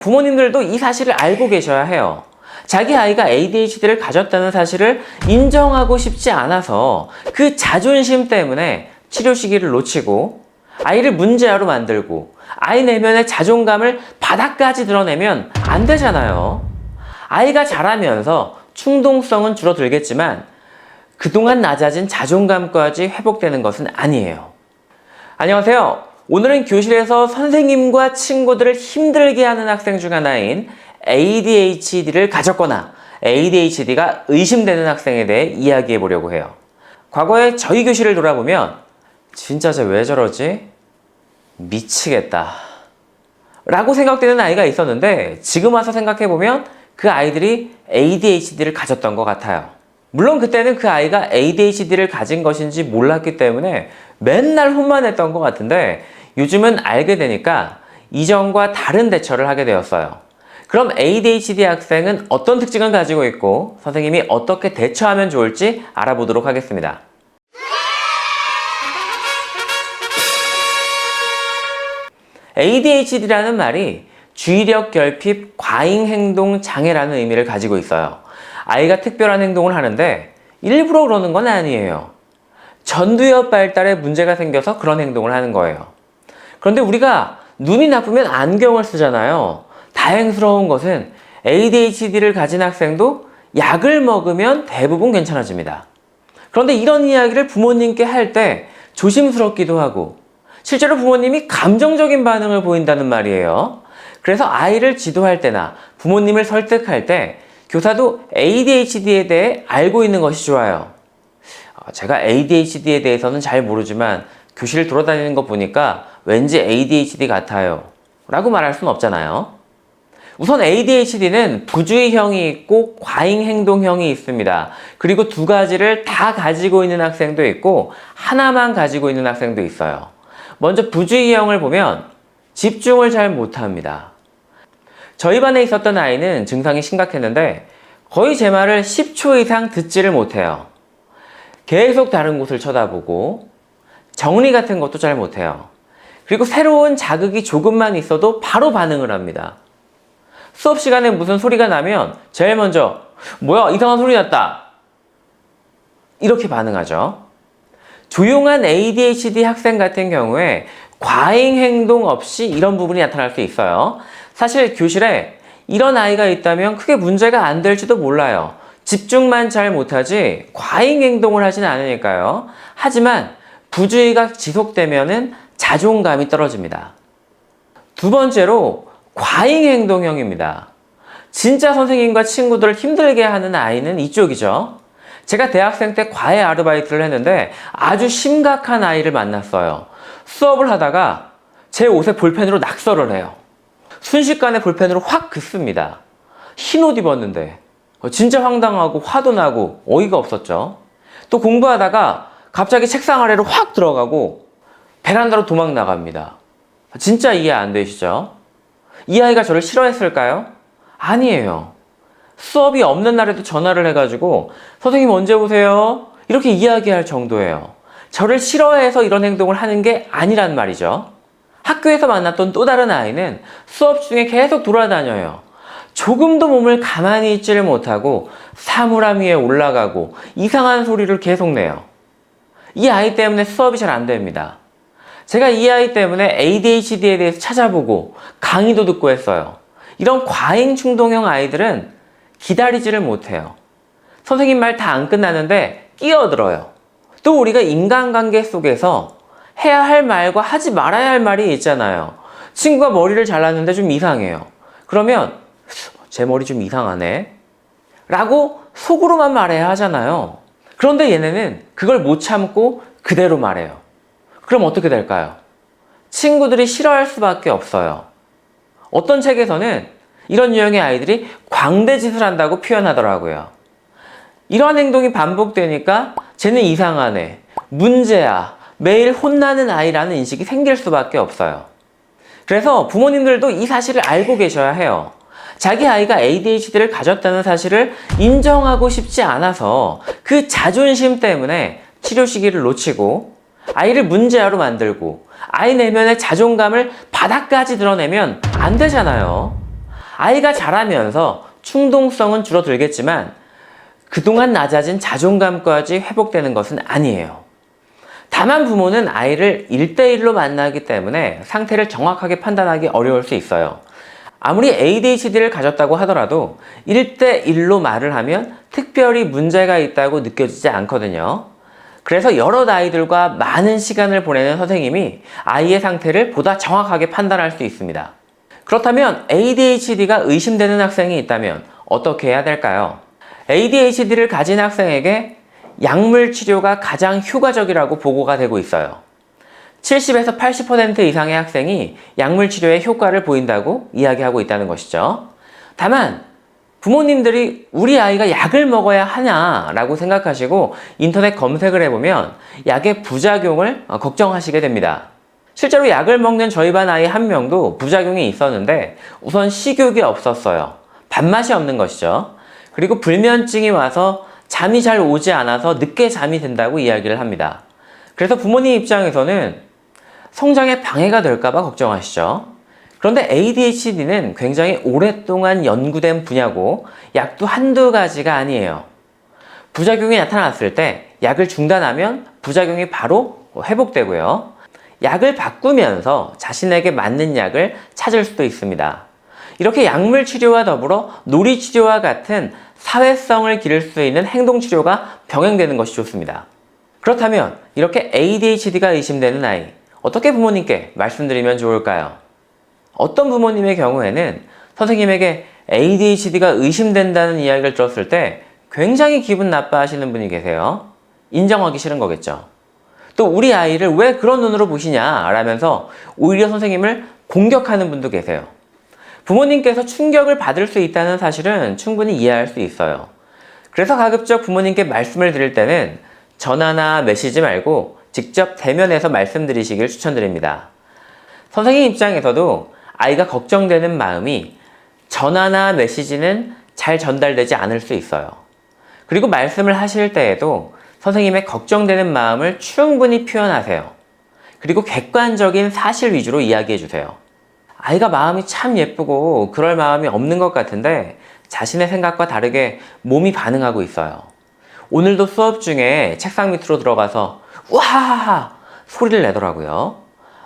부모님들도 이 사실을 알고 계셔야 해요. 자기 아이가 ADHD를 가졌다는 사실을 인정하고 싶지 않아서 그 자존심 때문에 치료 시기를 놓치고 아이를 문제아로 만들고 아이 내면의 자존감을 바닥까지 드러내면 안 되잖아요. 아이가 자라면서 충동성은 줄어들겠지만 그동안 낮아진 자존감까지 회복되는 것은 아니에요. 안녕하세요. 오늘은 교실에서 선생님과 친구들을 힘들게 하는 학생 중 하나인 ADHD를 가졌거나 ADHD가 의심되는 학생에 대해 이야기해 보려고 해요. 과거에 저희 교실을 돌아보면 진짜 쟤 왜 저러지? 미치겠다. 라고 생각되는 아이가 있었는데 지금 와서 생각해 보면 그 아이들이 ADHD를 가졌던 것 같아요. 물론 그때는 그 아이가 ADHD를 가진 것인지 몰랐기 때문에 맨날 혼만 했던 것 같은데 요즘은 알게 되니까 이전과 다른 대처를 하게 되었어요. 그럼 ADHD 학생은 어떤 특징을 가지고 있고 선생님이 어떻게 대처하면 좋을지 알아보도록 하겠습니다. ADHD라는 말이 주의력 결핍 과잉 행동 장애라는 의미를 가지고 있어요. 아이가 특별한 행동을 하는데 일부러 그러는 건 아니에요. 전두엽 발달에 문제가 생겨서 그런 행동을 하는 거예요. 그런데 우리가 눈이 나쁘면 안경을 쓰잖아요. 다행스러운 것은 ADHD를 가진 학생도 약을 먹으면 대부분 괜찮아집니다. 그런데 이런 이야기를 부모님께 할 때 조심스럽기도 하고 실제로 부모님이 감정적인 반응을 보인다는 말이에요. 그래서 아이를 지도할 때나 부모님을 설득할 때 교사도 ADHD에 대해 알고 있는 것이 좋아요. 어, 제가 ADHD에 대해서는 잘 모르지만 교실 돌아다니는 거 보니까 왠지 ADHD 같아요. 라고 말할 수는 없잖아요. 우선 ADHD는 부주의형이 있고 과잉 행동형이 있습니다. 그리고 두 가지를 다 가지고 있는 학생도 있고 하나만 가지고 있는 학생도 있어요. 먼저 부주의형을 보면 집중을 잘 못합니다. 저희 반에 있었던 아이는 증상이 심각했는데 거의 제 말을 10초 이상 듣지를 못해요. 계속 다른 곳을 쳐다보고 정리 같은 것도 잘 못해요. 그리고 새로운 자극이 조금만 있어도 바로 반응을 합니다. 수업 시간에 무슨 소리가 나면 제일 먼저 뭐야 이상한 소리 났다 이렇게 반응하죠. 조용한 ADHD 학생 같은 경우에 과잉 행동 없이 이런 부분이 나타날 수 있어요. 사실 교실에 이런 아이가 있다면 크게 문제가 안 될지도 몰라요. 집중만 잘 못하지 과잉 행동을 하지는 않으니까요. 하지만 부주의가 지속되면은 자존감이 떨어집니다. 두 번째로 과잉 행동형입니다. 진짜 선생님과 친구들을 힘들게 하는 아이는 이쪽이죠. 제가 대학생 때 과외 아르바이트를 했는데 아주 심각한 아이를 만났어요. 수업을 하다가 제 옷에 볼펜으로 낙서를 해요. 순식간에 볼펜으로 확 긋습니다. 흰 옷 입었는데 어, 진짜 황당하고 화도 나고 어이가 없었죠. 또 공부하다가 갑자기 책상 아래로 확 들어가고 베란다로 도망 나갑니다. 진짜 이해 안 되시죠? 이 아이가 저를 싫어했을까요? 아니에요. 수업이 없는 날에도 전화를 해가지고 선생님 언제 오세요? 이렇게 이야기할 정도예요. 저를 싫어해서 이런 행동을 하는 게 아니란 말이죠. 학교에서 만났던 또 다른 아이는 수업 중에 계속 돌아다녀요. 조금도 몸을 가만히 있지를 못하고 사물함 위에 올라가고 이상한 소리를 계속 내요. 이 아이 때문에 수업이 잘 안 됩니다. 제가 이 아이 때문에 ADHD에 대해서 찾아보고 강의도 듣고 했어요. 이런 과잉 충동형 아이들은 기다리지를 못해요. 선생님 말 다 안 끝나는데 끼어들어요. 또 우리가 인간관계 속에서 해야 할 말과 하지 말아야 할 말이 있잖아요. 친구가 머리를 잘랐는데 좀 이상해요. 그러면 제 머리 좀 이상하네. 라고 속으로만 말해야 하잖아요. 그런데 얘네는 그걸 못 참고 그대로 말해요. 그럼 어떻게 될까요? 친구들이 싫어할 수밖에 없어요. 어떤 책에서는 이런 유형의 아이들이 광대짓을 한다고 표현하더라고요. 이러한 행동이 반복되니까 쟤는 이상하네, 문제야, 매일 혼나는 아이라는 인식이 생길 수밖에 없어요. 그래서 부모님들도 이 사실을 알고 계셔야 해요. 자기 아이가 ADHD를 가졌다는 사실을 인정하고 싶지 않아서 그 자존심 때문에 치료 시기를 놓치고 아이를 문제아로 만들고 아이 내면의 자존감을 바닥까지 드러내면 안 되잖아요. 아이가 자라면서 충동성은 줄어들겠지만 그동안 낮아진 자존감까지 회복되는 것은 아니에요. 다만 부모는 아이를 1대1로 만나기 때문에 상태를 정확하게 판단하기 어려울 수 있어요. 아무리 ADHD를 가졌다고 하더라도 1대1로 말을 하면 특별히 문제가 있다고 느껴지지 않거든요. 그래서 여러 아이들과 많은 시간을 보내는 선생님이 아이의 상태를 보다 정확하게 판단할 수 있습니다. 그렇다면 ADHD가 의심되는 학생이 있다면 어떻게 해야 될까요? ADHD를 가진 학생에게 약물 치료가 가장 효과적이라고 보고가 되고 있어요. 70에서 80% 이상의 학생이 약물 치료에 효과를 보인다고 이야기하고 있다는 것이죠. 다만 부모님들이 우리 아이가 약을 먹어야 하냐라고 생각하시고 인터넷 검색을 해보면 약의 부작용을 어, 걱정하시게 됩니다. 실제로 약을 먹는 저희 반 아이 한 명도 부작용이 있었는데 우선 식욕이 없었어요. 밥맛이 없는 것이죠. 그리고 불면증이 와서 잠이 잘 오지 않아서 늦게 잠이 든다고 이야기를 합니다. 그래서 부모님 입장에서는 성장에 방해가 될까봐 걱정하시죠. 그런데 ADHD는 굉장히 오랫동안 연구된 분야고 약도 한두 가지가 아니에요. 부작용이 나타났을 때 약을 중단하면 부작용이 바로 회복되고요. 약을 바꾸면서 자신에게 맞는 약을 찾을 수도 있습니다. 이렇게 약물 치료와 더불어 놀이 치료와 같은 사회성을 기를 수 있는 행동 치료가 병행되는 것이 좋습니다. 그렇다면 이렇게 ADHD가 의심되는 아이 어떻게 부모님께 말씀드리면 좋을까요? 어떤 부모님의 경우에는 선생님에게 ADHD가 의심된다는 이야기를 들었을 때 굉장히 기분 나빠하시는 분이 계세요. 인정하기 싫은 거겠죠. 또 우리 아이를 왜 그런 눈으로 보시냐 라면서 오히려 선생님을 공격하는 분도 계세요. 부모님께서 충격을 받을 수 있다는 사실은 충분히 이해할 수 있어요. 그래서 가급적 부모님께 말씀을 드릴 때는 전화나 메시지 말고 직접 대면해서 말씀드리시길 추천드립니다. 선생님 입장에서도 아이가 걱정되는 마음이 전화나 메시지는 잘 전달되지 않을 수 있어요. 그리고 말씀을 하실 때에도 선생님의 걱정되는 마음을 충분히 표현하세요. 그리고 객관적인 사실 위주로 이야기해 주세요. 아이가 마음이 참 예쁘고 그럴 마음이 없는 것 같은데 자신의 생각과 다르게 몸이 반응하고 있어요. 오늘도 수업 중에 책상 밑으로 들어가서 우하하하 소리를 내더라고요.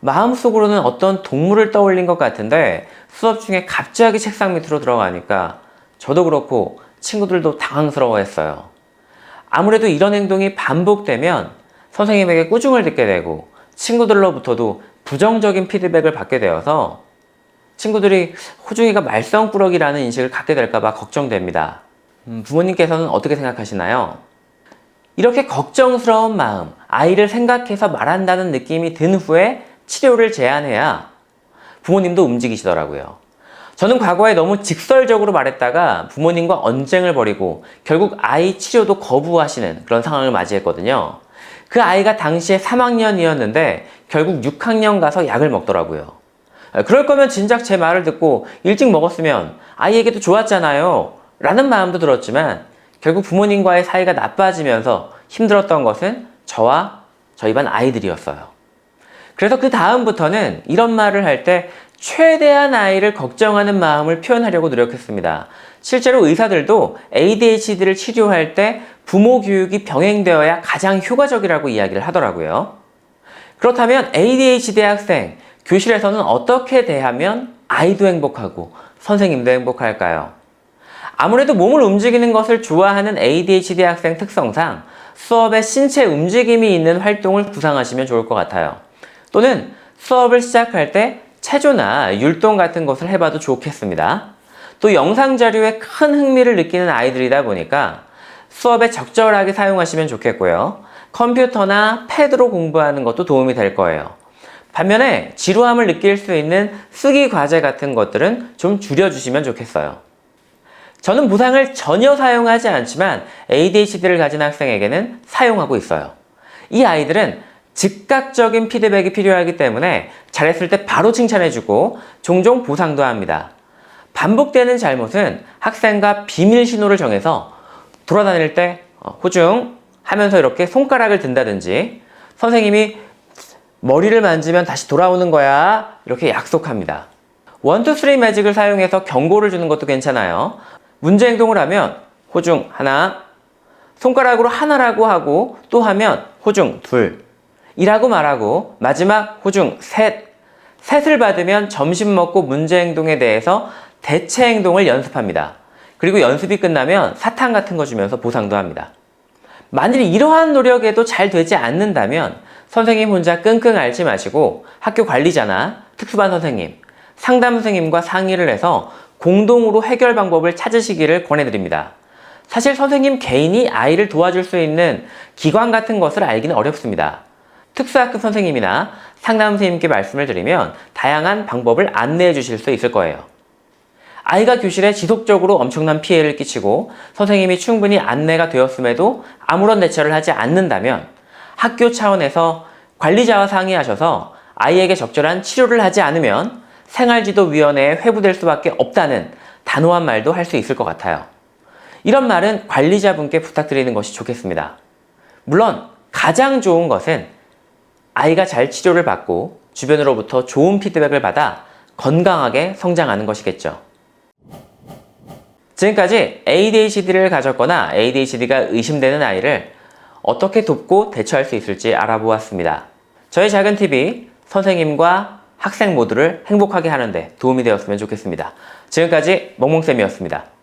마음속으로는 어떤 동물을 떠올린 것 같은데 수업 중에 갑자기 책상 밑으로 들어가니까 저도 그렇고 친구들도 당황스러워 했어요. 아무래도 이런 행동이 반복되면 선생님에게 꾸중을 듣게 되고 친구들로부터도 부정적인 피드백을 받게 되어서 친구들이 호중이가 말썽꾸러기라는 인식을 갖게 될까봐 걱정됩니다. 음, 부모님께서는 어떻게 생각하시나요? 이렇게 걱정스러운 마음, 아이를 생각해서 말한다는 느낌이 든 후에 치료를 제안해야 부모님도 움직이시더라고요. 저는 과거에 너무 직설적으로 말했다가 부모님과 언쟁을 벌이고 결국 아이 치료도 거부하시는 그런 상황을 맞이했거든요. 그 아이가 당시에 3학년이었는데 결국 6학년 가서 약을 먹더라고요. 그럴 거면 진작 제 말을 듣고 일찍 먹었으면 아이에게도 좋았잖아요. 라는 마음도 들었지만 결국 부모님과의 사이가 나빠지면서 힘들었던 것은 저와 저희 반 아이들이었어요. 그래서 그 다음부터는 이런 말을 할 때 최대한 아이를 걱정하는 마음을 표현하려고 노력했습니다. 실제로 의사들도 ADHD를 치료할 때 부모 교육이 병행되어야 가장 효과적이라고 이야기를 하더라고요. 그렇다면 ADHD 학생, 교실에서는 어떻게 대하면 아이도 행복하고 선생님도 행복할까요? 아무래도 몸을 움직이는 것을 좋아하는 ADHD 학생 특성상 수업에 신체 움직임이 있는 활동을 구상하시면 좋을 것 같아요. 또는 수업을 시작할 때 체조나 율동 같은 것을 해봐도 좋겠습니다. 또 영상 자료에 큰 흥미를 느끼는 아이들이다 보니까 수업에 적절하게 사용하시면 좋겠고요. 컴퓨터나 패드로 공부하는 것도 도움이 될 거예요. 반면에 지루함을 느낄 수 있는 쓰기 과제 같은 것들은 좀 줄여주시면 좋겠어요. 저는 보상을 전혀 사용하지 않지만 ADHD를 가진 학생에게는 사용하고 있어요. 이 아이들은 즉각적인 피드백이 필요하기 때문에 잘했을 때 바로 칭찬해주고 종종 보상도 합니다. 반복되는 잘못은 학생과 비밀 신호를 정해서 돌아다닐 때 어, 호중 하면서 이렇게 손가락을 든다든지 선생님이 머리를 만지면 다시 돌아오는 거야 이렇게 약속합니다. 원투 쓰리 매직을 사용해서 경고를 주는 것도 괜찮아요. 문제 행동을 하면 호중 하나, 손가락으로 하나라고 하고 또 하면 호중 둘, 이라고 말하고 마지막 호중 셋, 셋을 받으면 점심 먹고 문제 행동에 대해서 대체 행동을 연습합니다. 그리고 연습이 끝나면 사탕 같은 거 주면서 보상도 합니다. 만일 이러한 노력에도 잘 되지 않는다면 선생님 혼자 끙끙 앓지 마시고 학교 관리자나 특수반 선생님, 상담 선생님과 상의를 해서 공동으로 해결 방법을 찾으시기를 권해드립니다. 사실 선생님 개인이 아이를 도와줄 수 있는 기관 같은 것을 알기는 어렵습니다. 특수학급 선생님이나 상담 선생님께 말씀을 드리면 다양한 방법을 안내해 주실 수 있을 거예요. 아이가 교실에 지속적으로 엄청난 피해를 끼치고 선생님이 충분히 안내가 되었음에도 아무런 대처를 하지 않는다면 학교 차원에서 관리자와 상의하셔서 아이에게 적절한 치료를 하지 않으면 생활지도위원회에 회부될 수밖에 없다는 단호한 말도 할 수 있을 것 같아요. 이런 말은 관리자분께 부탁드리는 것이 좋겠습니다. 물론 가장 좋은 것은 아이가 잘 치료를 받고 주변으로부터 좋은 피드백을 받아 건강하게 성장하는 것이겠죠. 지금까지 ADHD를 가졌거나 ADHD가 의심되는 아이를 어떻게 돕고 대처할 수 있을지 알아보았습니다. 저희 작은 TV 선생님과 학생 모두를 행복하게 하는데 도움이 되었으면 좋겠습니다. 지금까지 멍멍쌤이었습니다.